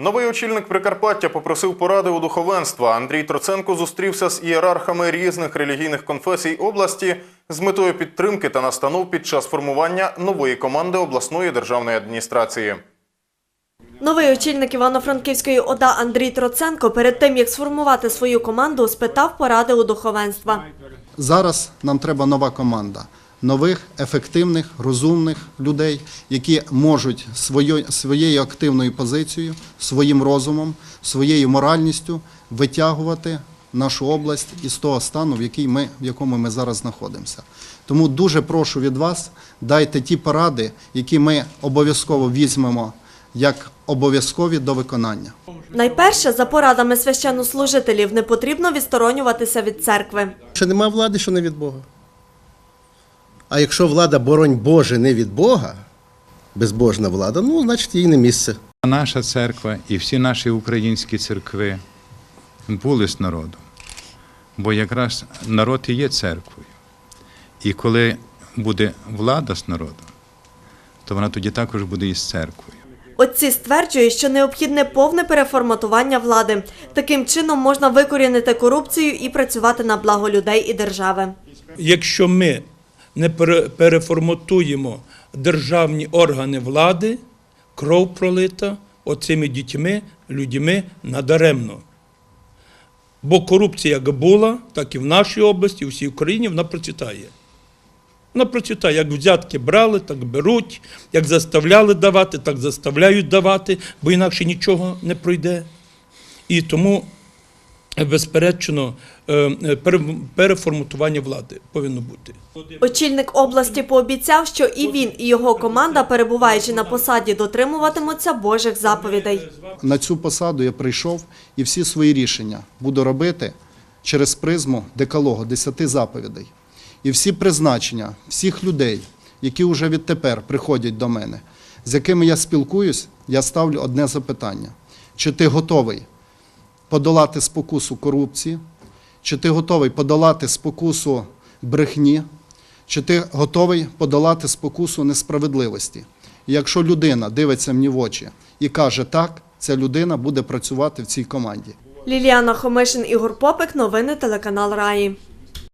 Новий очільник Прикарпаття попросив поради у духовенства. Андрій Троценко зустрівся з ієрархами різних релігійних конфесій області з метою підтримки та настанов під час формування нової команди обласної державної адміністрації. Новий очільник Івано-Франківської ОДА Андрій Троценко перед тим, як сформувати свою команду, спитав поради у духовенства. Зараз нам треба нова команда нових, ефективних, розумних людей, які можуть своєю, своєю активною позицією, своїм розумом, своєю моральністю витягувати нашу область із того стану, в, який ми, в якому ми зараз знаходимося. Тому дуже прошу від вас, дайте ті поради, які ми обов'язково візьмемо як обов'язкові до виконання. Найперше, за порадами священнослужителів, не потрібно відсторонюватися від церкви. Що нема влади, що не від Бога. А якщо влада, боронь Боже, не від Бога, безбожна влада, ну, значить, їй не місце. Наша церква і всі наші українські церкви були з народом. Бо якраз народ і є церквою. І коли буде влада з народом, то вона тоді також буде і з церквою. Отці стверджують, що необхідне повне переформатування влади. Таким чином можна викорінити корупцію і працювати на благо людей і держави. Якщо ми не переформатуємо державні органи влади, кров пролита оцими дітьми, людьми надаремно. Бо корупція як була, так і в нашій області, у всій Україні вона процвітає. Вона процвітає. Як взятки брали, так беруть, як заставляли давати, так заставляють давати, бо інакше нічого не пройде. І тому, безперечно, е, е, переформатування влади повинно бути. Очільник області пообіцяв, що і він, і його команда, перебуваючи на посаді, дотримуватимуться Божих заповідей. На цю посаду я прийшов і всі свої рішення буду робити через призму декалогу, десяти заповідей. І всі призначення всіх людей, які вже відтепер приходять до мене, з якими я спілкуюсь, я ставлю одне запитання: чи ти готовий подолати спокусу корупції, чи ти готовий подолати спокусу брехні, чи ти готовий подолати спокусу несправедливості. І якщо людина дивиться мені в очі і каже так, ця людина буде працювати в цій команді. Ліліана Хомишин, Ігор Попик, новини телеканал Раї.